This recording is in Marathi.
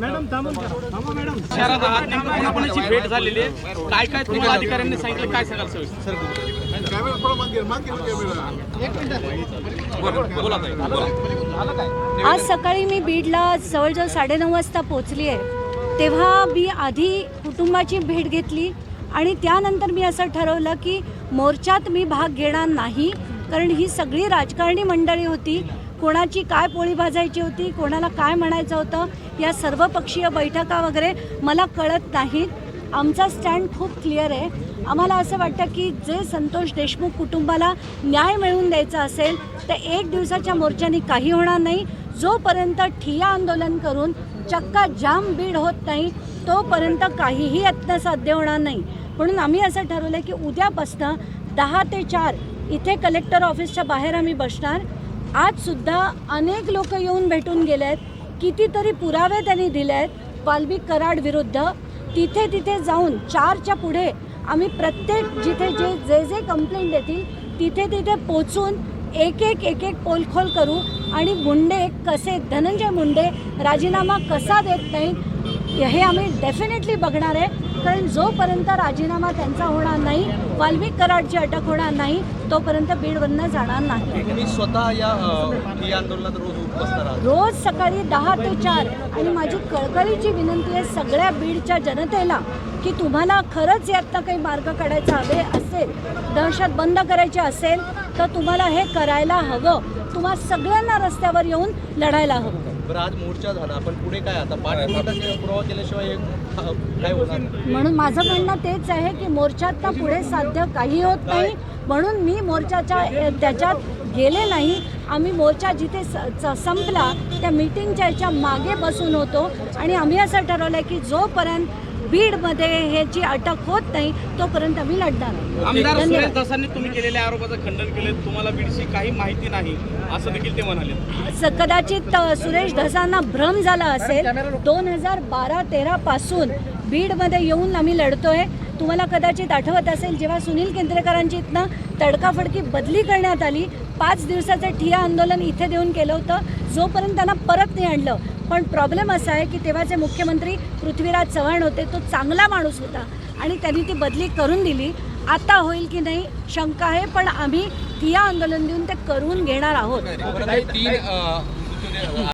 Madam madam. शहरात आहात. नेमकं कोणाकोणाची भेट झालेली आहे? काय काय तुम्हाला अधिकाऱ्यांनी सांगितलं? काय सांगाल सविस्तर? बरं, बोला ताई, बोला. आज सकाळी मी बीडला जवळजवळ साडेनऊ वाजता पोचली आहे. तेव्हा मी आधी कुटुंबाची भेट घेतली आणि त्यानंतर मी असं ठरवलं की मोर्चात मी भाग घेणार नाही कारण ही सगळी राजकारणी मंडळी होती. कोणाची काय पोळी भाजायची होती कोणाला काय म्हणायचं होतं या सर्वपक्षीय बैठका वगैरे मला कळत नाहीत. आमचा स्टँड खूप क्लिअर आहे. आम्हाला असं वाटतं की जे संतोष देशमुख कुटुंबाला न्याय मिळवून द्यायचा असेल तर एक दिवसाच्या मोर्चाने काही होणार नाही. जोपर्यंत ठिया आंदोलन करून चक्का जाम बीड होत नाही तोपर्यंत काहीही यत्न साध्य होणार नाही. म्हणून आम्ही असं ठरवलं की उद्यापासनं दहा ते चार इथे कलेक्टर ऑफिसच्या बाहेर आम्ही बसणार. आजसुद्धा अनेक लोक येऊन भेटून गेले आहेत कितीतरी पुरावे त्यांनी दिले आहेत पालबी कराड विरुद्ध. तिथे तिथे जाऊन चारच्या पुढे आम्ही प्रत्येक जिथे जे जे जे कंप्लेंट देतील तिथे तिथे पोचून एक एक एक एक पोलखोल करू. आणि मुंडे कसे धनंजय मुंडे राजीनामा कसा देत नाही हे आम्ही डेफिनेटली बघणार आहे. कारण जोपर्यंत राजीनामा त्यांचा होणार नाही वाल्मिक कराडची अटक होणार नाही तोपर्यंत बीडवरनं जाणार नाही. मी स्वतः या आंदोलनात रोज रोज सकाळी दहा ते चार. आणि माझी कळकळीची विनंती आहे सगळ्या बीडच्या जनतेला की तुम्हाला खरंच यातनं काही मार्ग काढायचा हवे असेल दहशत बंद करायची असेल तर तुम्हाला हे करायला हवं. तुम्हा सगळ्यांना रस्त्यावर येऊन लढायला हवं. बरं आज मोर्चा झाला. आपण पुढे काय आता? पाठपुरावा पुरावा केल्याशिवाय हे, काय होणार म्हणून माझं म्हणणं तेच आहे की मोर्चातनं पुढे साध्य काही होत नाही. म्हणून मी मोर्चाच्या त्याच्यात गेले नाही. आम्ही मोर्चा जिथे संपला त्या मीटिंगच्या याच्या मागे बसून होतो. आणि आम्ही असं ठरवलं की जोपर्यंत बीडमध्ये ह्याची अटक होत नाही तोपर्यंत आम्ही लढणार. आमदार सुरेश तुम्ही केलेल्या आरोपाचं खंडन केले तुम्हाला बीडची काही माहिती नाही असं देखील ते म्हणाले. कदाचित सुरेश धसांना भ्रम झाला असेल. दोन हजार बारा तेरा पासून बीडमध्ये येऊन आम्ही लढतोय. तुम्हाला कदाचित आठवत असेल जेव्हा सुनील केंद्रेकरांची इथनं तडकाफडकी बदली करण्यात आली पाच दिवसाचं ठिय्या आंदोलन इथे देऊन केलं होतं. जोपर्यंत त्यांना परत नाही आणलं पण प्रॉब्लेम असा आहे की तेव्हाचे मुख्यमंत्री पृथ्वीराज चव्हाण होते तो चांगला माणूस होता आणि त्यांनी ती बदली करून दिली. आता होईल की नाही शंका आहे पण आम्ही ठिया आंदोलन देऊन ते करून घेणार आहोत.